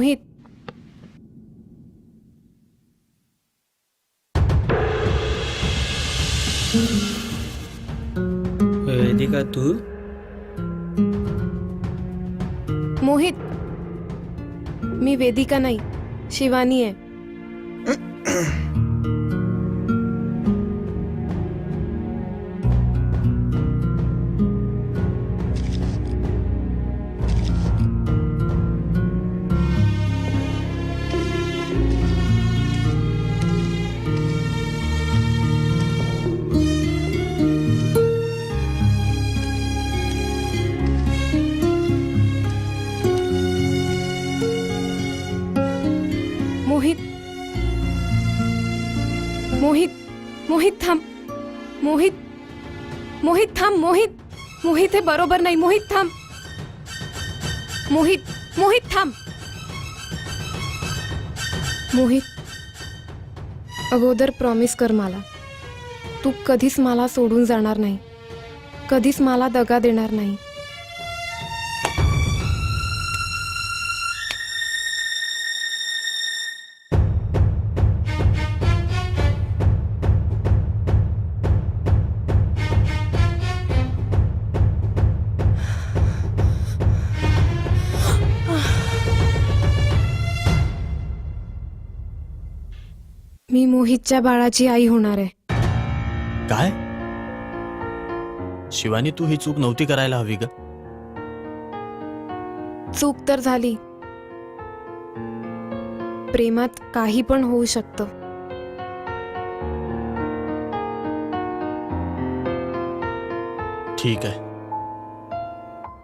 मोहित. वेदिका तू? मोहित. मी वेदिका नाही शिवानी आहे. मोहित हे बरोबर नाही मोहित थांब मोहित मोहित थांब मोहित अगोदर प्रॉमिस कर मला। तू कधीच मला सोडून जाणार नाही कधीच मला दगा देणार नाही। मोहितच्या बाळाची आई होणार आहे. काय? शिवानी तू ही चूक नव्हती करायला हवी ग. चूक तर झाली. प्रेमात काही पण होऊ शकतं. ठीक आहे.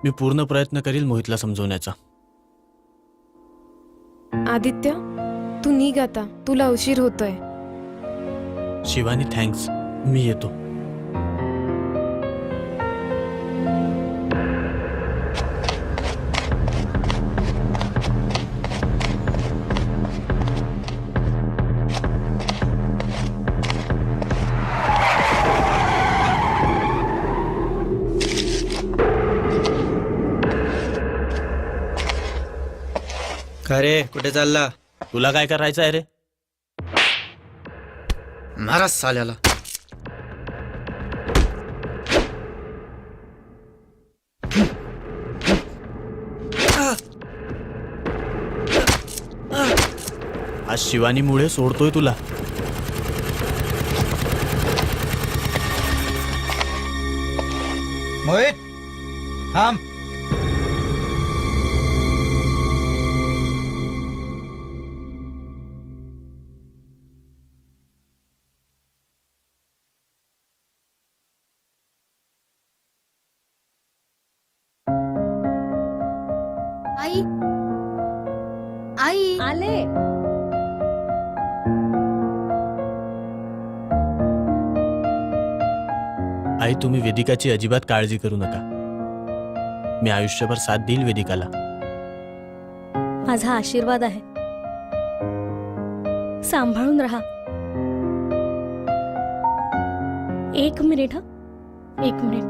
मी पूर्ण प्रयत्न करील मोहितला समजवण्याचा. आदित्य तू निघ आता. तुला उशीर होतोय. शिवानी थँक्स. मी येतो. का रे? कुठे चालला? तुला काय करायचं आहे रे? महाराज साल्याला आज शिवानीमुळे सोडतोय तुला मोहित थांब तुम्ही वेदिकाची अजिबात काळजी करू नका. मी आयुष्यभर साथ देईल वेदिकाला. माझा आशीर्वाद आहे. सांभाळून राहा. एक मिनिट हा. एक मिनिट.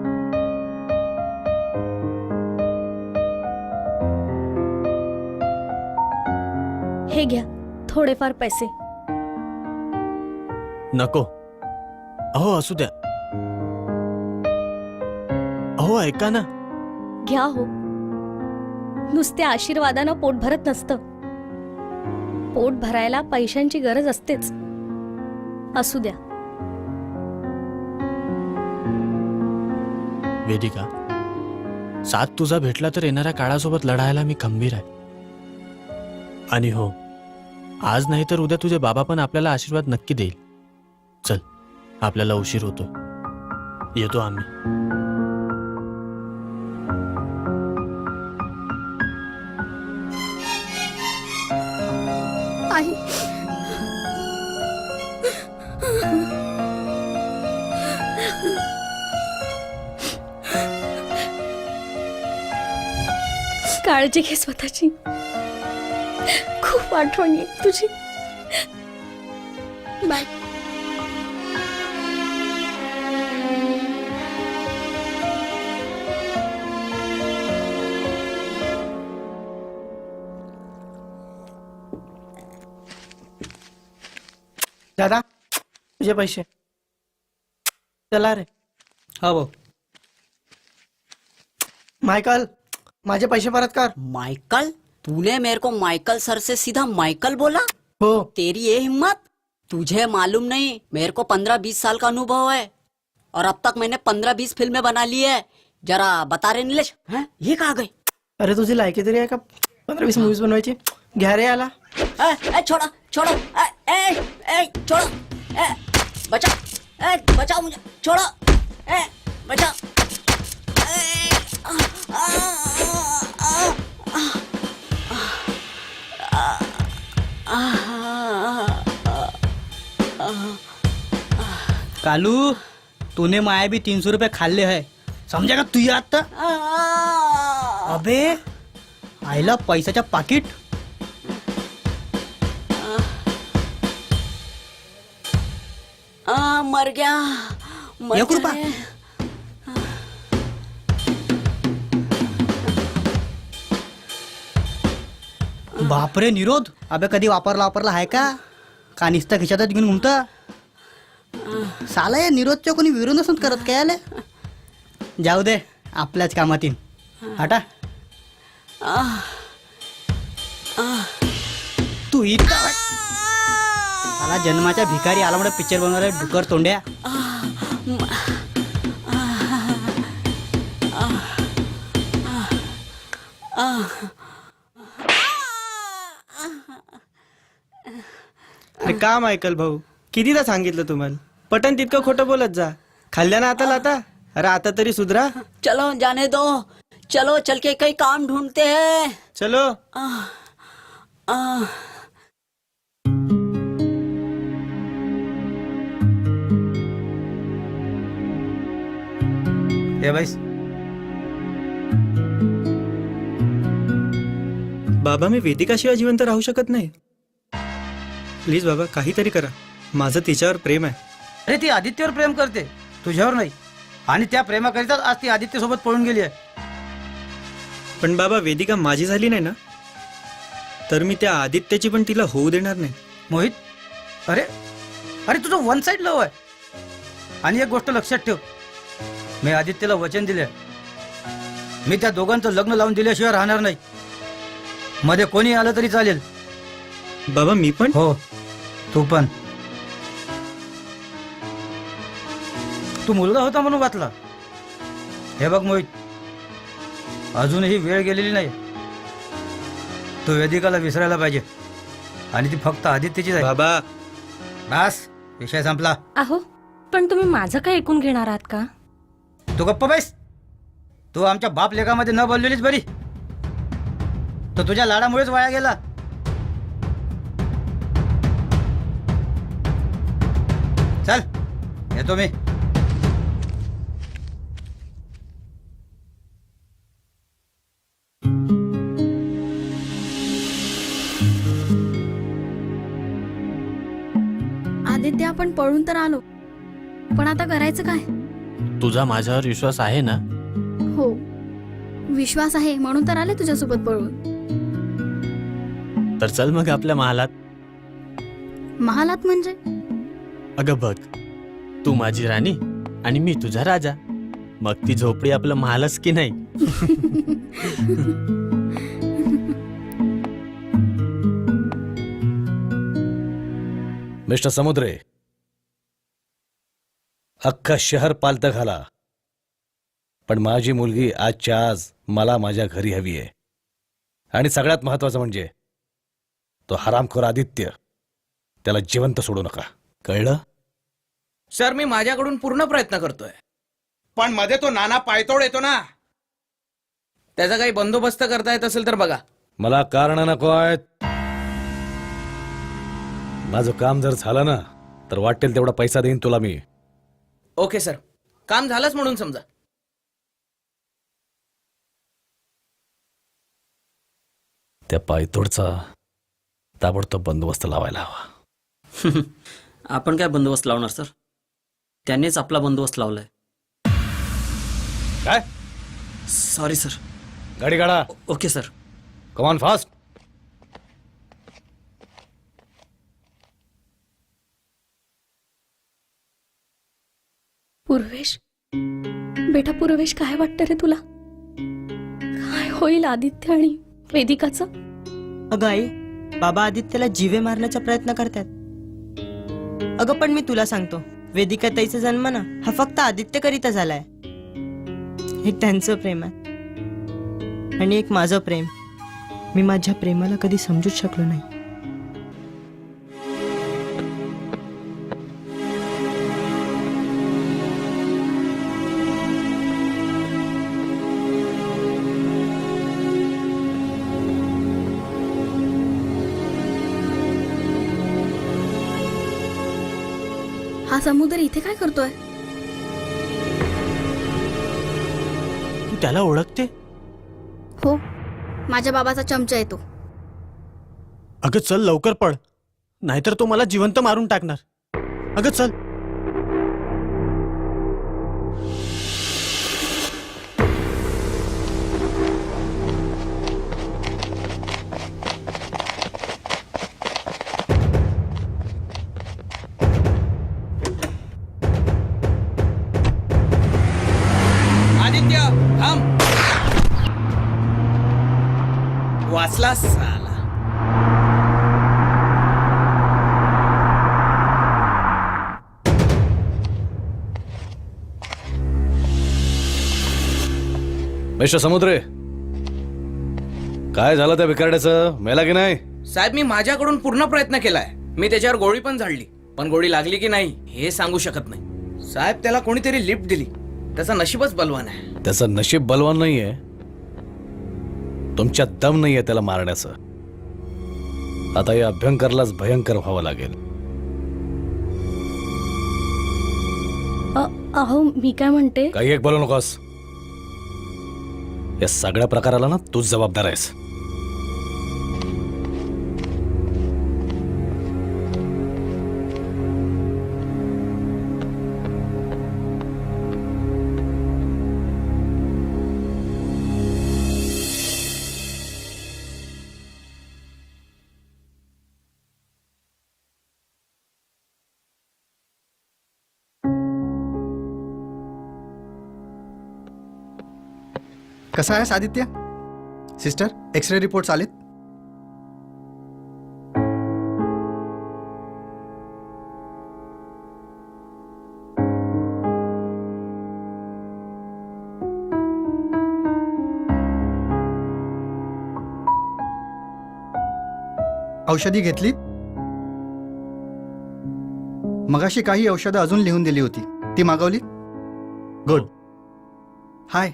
हे घ्या थोडेफार पैसे. नको. अहो असू द्या. अहो ऐका ना. घ्या हो. नुसत्या आशीर्वादानं पोट भरत नसतं. पोट भरायला पैशांची गरज असतेच. असू द्या. वेदिका साथ तुझा भेटला तर येणाऱ्या काळासोबत लढायला मी खंबीर आहे. आणि हो आज नाही तर उद्या तुझे बाबा पण आपल्याला आशीर्वाद नक्की देईल. चल आपल्याला उशीर होतो येतो आम्ही. काळजी घे स्वतःची. खूप आठवण येत तुझी. बाय. दादा तुझे पैसे. चला रे. हा भाऊ. मायकल. माझे पैसे परत कर. माइकल तूने मेरे को माइकल सर से सीधा माइकल बोला? हो. तेरी ये हिम्मत? तुझे मालूम नहीं मेरे को पंद्रह बीस साल का अनुभव है। और अब तक मैंने पंद्रह बीस फ़िल्में बना ली है। जरा बता रहे नीलेश हैं? ये कहा गए अरे तुझी लायकी तरी आहे का पंधरा वीस मूवीज़ बनवायची घ्या रे याला ए, ए, छोड़ा छोड़ो ए, ए, ए, छोड़ो ए, बचा ए, बचाओ मुझे छोड़ो ए, बचा ए, आ, कालू तूने माया भी तीन सौ रुपये खाल्ले है समजा का तू आता अबे आईला पैशाच्या पाकिट आ, मर गया मर एक रुपया? जाए। बापरे निरोध. अबे कधी वापरला वापरला आहे का? का निसता खिशातच घेऊन घुमता? साला या निरोधच्या कोणी विरोध नसत करत काय आले? जाऊ दे आपल्याच कामात येईन. हटा. तू इतका मला जन्माच्या भिकारी आला म्हणून पिक्चर बनवला डुकर तोंड्या. अरे का मायकल भाऊ? कितीदा सांगितलं तुम्हाला? पटन तितकं खोटं बोलत जा. खाल्ल्या ना आता आता अरे आता तरी सुधरा. चलो जाने दो. चलो चल के कई काम ढूंढते हैं. चलो. आ, ये बाईस बाबा मी वेदिकाशिवाय जिवंत राहू शकत नाही. प्लीज बाबा काहीतरी करा. माझं तिच्यावर प्रेम आहे. अरे ती आदित्यवर प्रेम करते. तुझ्यावर नाही. आणि त्या प्रेमाकरिताच आज ती आदित्य सोबत पळून गेली आहे. पण बाबा वेदिका माझी झाली नाही ना? तर मी त्या आदित्याची पण तिला होऊ देणार नाही. मोहित अरे अरे तुझं वन साइड लव आहे. आणि एक गोष्ट लक्षात ठेव. मी आदित्यला वचन दिले मी त्या दोघांचं लग्न लावून दिल्याशिवाय राहणार नाही. मध्ये कोणी आलं तरी चालेल. बाबा मी पण? हो. तू पण. तू मुलगा होता म्हणून वाचला. हे बघ मोहित अजूनही वेळ गेलेली नाही. तू वेदिकाला विसरायला पाहिजे. आणि ती फक्त आदित्यचीच आहे. बाबा. बस विषय संपला. अहो पण तुम्ही माझं काय ऐकून घेणार आहात का? तू गप्प बैस. तू आमच्या बाप लेखामध्ये न बोललेलीच बरी. तो तुझ्या लाडामुळेच वाया गेला. येतो मी आदित्य आपण पळून तर आलो. पण आता करायचं काय? तुझा माझ्यावर विश्वास आहे ना? हो. विश्वास आहे म्हणून तर आले तुझ्यासोबत पळून. तर चल मग आपल्या महालात. महालात म्हणजे? अगं बघ तू माझी राणी आणि मी तुझा राजा. मग ती झोपडी आपलं महालच की नाही? मिस्टर समुद्रे अख्खा शहर पालतं घाला. पण माझी मुलगी आजच्या आज मला माझ्या घरी हवी आहे. आणि सगळ्यात महत्वाचं म्हणजे तो हरामखोर आदित्य त्याला जिवंत सोडू नका. कळलं? सर मी माझ्याकडून पूर्ण प्रयत्न करतोय. पण मध्ये तो नाना पायतोड येतो ना. त्याचा काही बंदोबस्त करता येत असेल तर बघा. मला कारण नको आहेत. माझं काम जर झालं ना तर वाटेल तेवढा पैसा देईन तुला मी. Okay sir. काम झालंच म्हणून समजा. त्या पायतोडचा ताबडतोब बंदोबस्त लावायला हवा. आपण काय बंदोबस्त लावणार सर? त्यानेच आपला बंदोबस्त लावलाय. काय? सॉरी सर गाडी काढा. Okay sir come on fast Purvesh? बेटा पूर्वेश काय वाटतं रे तुला? काय होईल आदित्य आणि वेदिकाच? अग आई बाबा आदित्यला जीवे मारण्याचा प्रयत्न करतात. अग पण मी तुला सांगतो वेदिका ताईचा जन्म ना हा फक्त आदित्य करिता झालाय. हे त्यांचं प्रेम आहे. आणि एक माझं प्रेम. मी माझ्या प्रेमाला कधी समजूच शकलो नाही. समुद्र इथे काय करतोय? तू त्याला ओळखते? हो. माझ्या बाबाचा चमचा येतो. अगं चल लवकर पड नाहीतर तो मला जिवंत मारून टाकणार. अगं चल. मिस्टर समुद्रे. काय झालं त्या बिकारड्याचं मेला की नाही? साहेब मी माझ्याकडून पूर्ण प्रयत्न केलाय. मी त्याच्यावर गोळी पण झाडली. पण गोळी लागली की नाही हे सांगू शकत नाही. साहेब त्याला कोणीतरी लिफ्ट दिली. त्याचा नशीबच बलवान आहे. त्याचं नशीब बलवान नाहीये. तुमच्यात दम नाहीये त्याला मारण्याचं. आता या अभ्यंकरलाच भयंकर व्हावं लागेल. अ- अहो मी काय म्हणते? काही एक बोलू नकोस. या सगळ्या प्रकाराला ना तूच जबाबदार आहेस. कसा आहेस Aditya sister X ray reports आलेत? औषधी घेतलीत मगाशी काही औषधं अजून लिहून दिली होती. ती मागवली? गुड हाय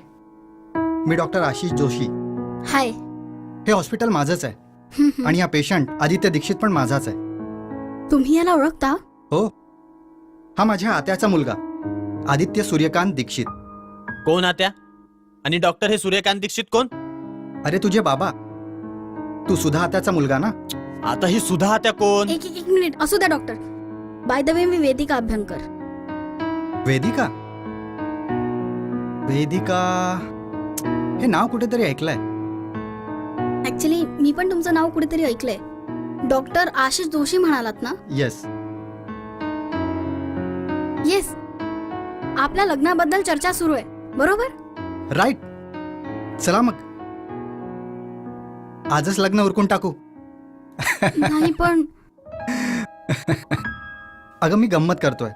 मी डॉक्टर आशिष जोशी. हाय. हे हॉस्पिटल माझंच आहे. आणि हा पेशंट आदित्य दीक्षित पण माझाच आहे. तुम्ही याला ओळखता? हो. हा माझ्या आत्याचा मुलगा आदित्य सूर्यकांत दीक्षित. कोण आत्या? आणि डॉक्टर हे सूर्यकांत दीक्षित कोण? अरे तुझे बाबा. तू सुधा आत्याचा मुलगा ना? आता ही सुधा आत्या कोण? एक एक एक मिनिट. असू द्या डॉक्टर. बाय द वे मी वेदिका अभ्यंकर. वेदिका? वेदिका? हे नाव कुठेतरी ऐकलंय. ऍक्च्युली मी पण तुमचं नाव कुठेतरी ऐकलंय. डॉक्टर आशिष जोशी म्हणालात ना? येस येस आपल्या लग्नाबद्दल चर्चा सुरू आहे. बरोबर? राईट चला मग. आजच लग्न उरकून टाकू. नाही पण अगं मी गंमत करतोय.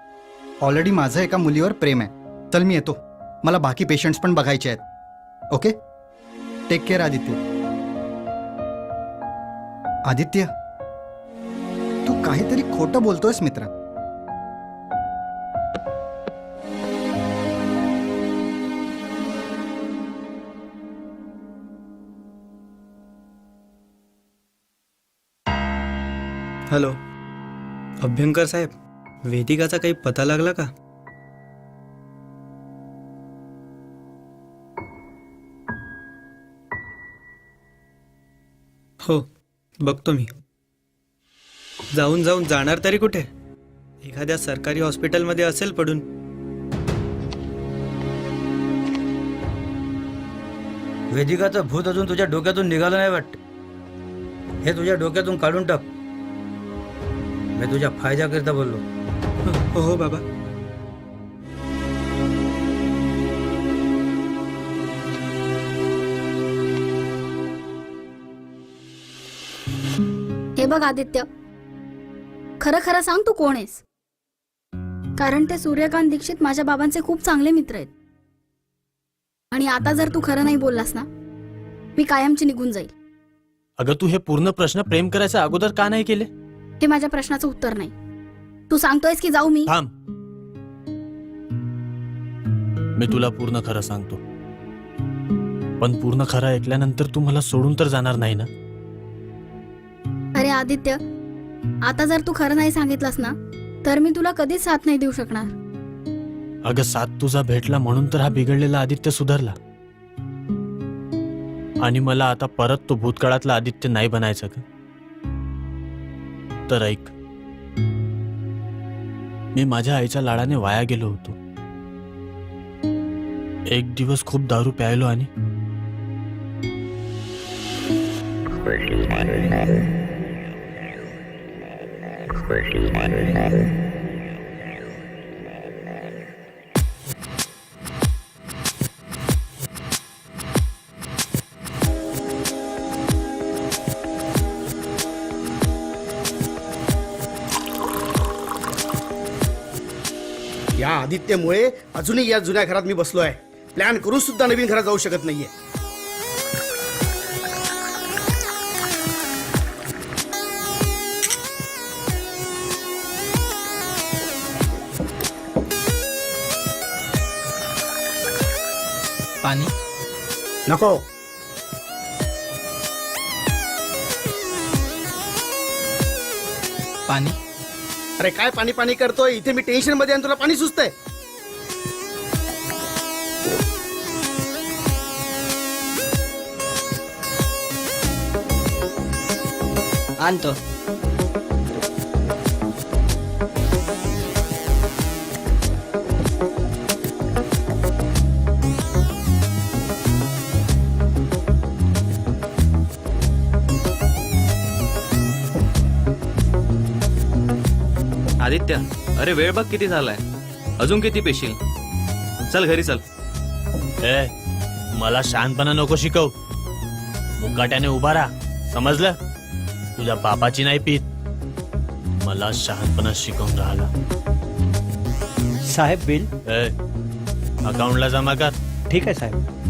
ऑलरेडी माझं एका मुलीवर प्रेम आहे. चल मी येतो. मला बाकी पेशंट्स पण बघायचे आहेत. Okay take care Aditya Aditya तू काहीतरी खोटं बोलतोयस मित्र. हॅलो अभ्यंकर साहेब वेदिकाचा काही पता लागला का? हो बघतो मी. जाऊन जाऊन जाणार तरी कुठे? एखाद्या सरकारी हॉस्पिटलमध्ये असेल पडून. वेदिकाचं भूत अजून तुझ्या डोक्यातून निघालं नाही वाटत. हे तुझ्या डोक्यातून काढून टाक. मी तुझ्या फायद्याकरिता बोललो. हो हो बाबा. हे बघ आदित्य. खरं खरं सांग तू कोण आहेस? कारण ते सूर्यकांत दीक्षित माझ्या बाबांचे खूप चांगले मित्र आहेत. आणि आता जर तू खरं नाही बोललास ना मी कायमची निघून जाईल. अगं तू हे पूर्ण प्रश्न प्रेम करायच्या अगोदर का नाही केले? हे माझ्या प्रश्नाचं उत्तर नाही. तू सांगतोयस की जाऊ मी? थांब. मी तुला पूर्ण खरं सांगतो. पण पूर्ण खरं ऐकल्यानंतर तू मला सोडून तर जाणार नाही ना? आदित्य आता जर तू खरं नाही सांगितलंस ना तर मी तुला कधीच साथ नाही देऊ शकणार. अगं साथ तुझा भेटला म्हणून तर हा बिघडलेला आदित्य सुधारला. आणि मला आता परत तो भूतकाळातला आदित्य नाही बनायचा का? तर ऐक. मी माझ्या आईच्या लाडाने वाया गेलो होतो. एक दिवस खूप दारू प्यायलो आणि या आदित्यमुळे अजूनही या जुन्या घरात मी बसलो आहे प्लॅन करून सुद्धा नवीन घरात जाऊ शकत नाहीये. नको. पाणी? अरे काय पाणी पाणी करतोय? इथे मी टेन्शनमध्ये आणि तुला पाणी सुचतंय. आणतो. आदित्य अरे वेळ बघ किती झालाय. अजून किती पेशील? चल घरी चल. ए मला शांतपणा नको शिकव. मुकाट्याने उभा राहा. समजलं? तुझ्या बापाची नाही पीत मला शहाणपणा शिकवून राहिला. साहेब बिल? ए अकाउंटला जमा कर. ठीक आहे साहेब.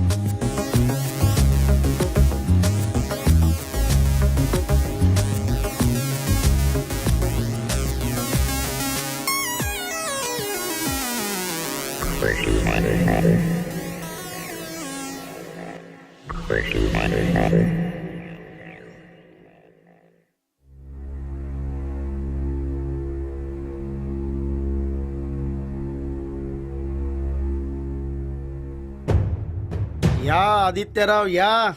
या आदित्यराव या.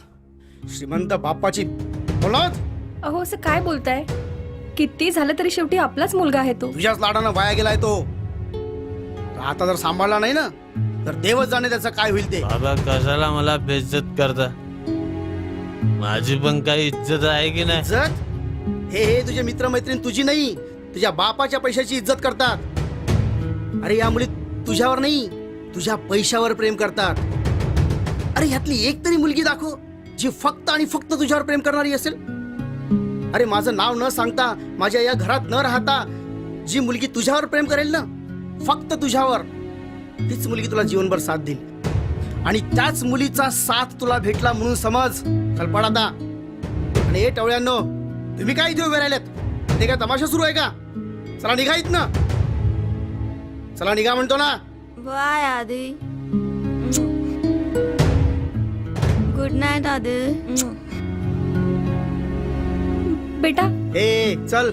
श्रीमंत बापाची बोलत. अहो असं काय बोलताय? किती झालं तरी शेवटी आपलाच मुलगा आहे तो. तुझ्याच लाडानं वाया गेलाय तो. आता जर सांभाळला नाही ना तर देवच जाणे त्याचं काय होईल ते. बाबा कशाला मला बेइज्जत करता? माझी पण काही इज्जत आहे की नाही? इज्जत? हे हे तुझे मित्रमैत्रीण तुझी नाही तुझ्या बापाच्या पैशाची इज्जत करतात. अरे या मुली तुझ्यावर नाही तुझ्या पैशावर प्रेम करतात. अरे ह्यातली एक तरी मुलगी दाखव जी फक्त आणि फक्त तुझ्यावर प्रेम करणारी असेल. अरे माझं नाव न सांगता माझ्या या घरात न राहता जी मुलगी तुझ्यावर प्रेम करेल ना फक्त तुझ्यावर. तीच मुलगी तुला जीवनभर साथ देईल. आणि त्याच मुलीचा साथ तुला भेटला म्हणून समज. चल पड आता. आणि हे टवळ्यांनो तुम्ही काय इथे उभे राहिलेत? ते काय तमाशा सुरू आहे का? चला निघा ना चला निघा म्हणतो ना. बाय आधी. गुड नाईट आधी. बेटा. ए चल.